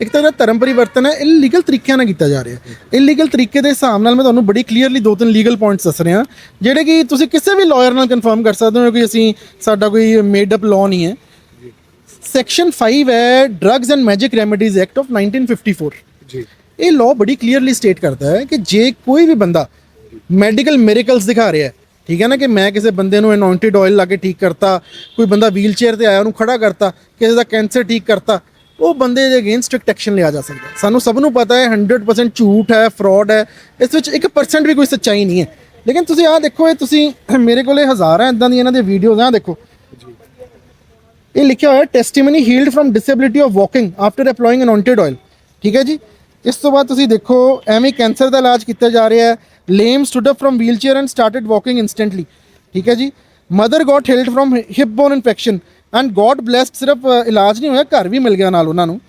ਇੱਕ ਤਾਂ ਇਹਦਾ ਧਰਮ ਪਰਿਵਰਤਨ ਹੈ ਇਲੀਗਲ ਤਰੀਕਿਆਂ ਨਾਲ ਕੀਤਾ ਜਾ ਰਿਹਾ ਹੈ। ਇਲੀਗਲ ਤਰੀਕੇ ਦੇ ਹਿਸਾਬ ਨਾਲ ਮੈਂ ਤੁਹਾਨੂੰ ਬੜੀ ਕਲੀਅਰਲੀ ਦੋ ਤਿੰਨ ਲੀਗਲ ਪੁਆਇੰਟਸ ਦੱਸ ਰਿਹਾ। ਜਿਹੜੇ ਕਿ ਤੁਸੀਂ ਕਿਸੇ ਵੀ ਲਾਇਰ ਨਾਲ ਕਨਫਰਮ ਕਰ ਸਕਦੇ ਹੋ ਕਿ ਅਸੀਂ ਸਾਡਾ ਕੋਈ ਮੇਡ ਅਪ ਲਾਅ ਨਹੀਂ ਹੈ। ਸੈਕਸ਼ਨ 5 ਹੈ drugs and magic remedies act of 1954 ਜੀ। ਇਹ ਲਾਅ ਬੜੀ ਕਲੀਅਰਲੀ ਸਟੇਟ ਕਰਦਾ ਹੈ ਕਿ ਜੇ ਕੋਈ ਵੀ ਬੰਦਾ ਮੈਡੀਕਲ ਮਿਰੇਕਲਸ ਦਿਖਾ ਰਿਹਾ ਹੈ ਠੀਕ ਹੈ ਨਾ ਕਿ ਮੈਂ ਕਿਸੇ ਬੰਦੇ ਨੂੰ ਅਨੌਇੰਟਡ ਆਇਲ ਲਾ ਕੇ ਠੀਕ ਕਰਤਾ ਕੋਈ ਬੰਦਾ ਵੀਲ ਚੇਅਰ ਤੇ ਆਇਆ ਉਹਨੂੰ ਖੜਾ ਕਰਤਾ ਕਿਸੇ ਦਾ ਕੈਂਸਰ ਠੀਕ ਕਰਤਾ ਉਹ ਬੰਦੇ ਦੇ ਅਗੇਂਸਟ ਸਟ੍ਰਿਕਟ ਐਕਸ਼ਨ ਲਿਆ ਜਾ ਸਕਦਾ। ਸਾਨੂੰ ਸਭ ਨੂੰ ਪਤਾ ਹੈ 100% ਝੂਠ ਹੈ ਫਰਾਡ ਹੈ। ਇਸ ਵਿੱਚ 1% ਵੀ ਕੋਈ ਸੱਚਾਈ ਨਹੀਂ ਹੈ। ਲੇਕਿਨ ਤੁਸੀਂ ਆਹ ਦੇਖੋ, ਇਹ ਤੁਸੀਂ ਮੇਰੇ ਕੋਲੇ ਹਜ਼ਾਰਾਂ ਇਦਾਂ ਦੀਆਂ ਇਹਨਾਂ ਦੀਆਂ ਵੀਡੀਓਜ਼ ਆ, ਦੇਖੋ। ਇਹ ਲਿਖਿਆ ਹੋਇਆ testimony healed from disability of walking after applying anointed oil ਠੀਕ ਹੈ ਜੀ? ਇਸ ਤੋਂ ਬਾਅਦ ਤੁਸੀਂ ਦੇਖੋ, ਐਵੇਂ ਕੈਂਸਰ ਦਾ ਇਲਾਜ ਕੀਤਾ ਜਾ ਰਿਹਾ ਹੈ। Lame stood up from wheelchair and started walking instantly ਠੀਕ ਹੈ ਜੀ? Mother got healed from hip bone infection and God blessed ਸਿਰਫ ਇਲਾਜ ਨਹੀਂ ਹੋਇਆ ਘਰ ਵੀ ਮਿਲ ਗਿਆ ਨਾਲ ਉਹਨਾਂ ਨੂੰ।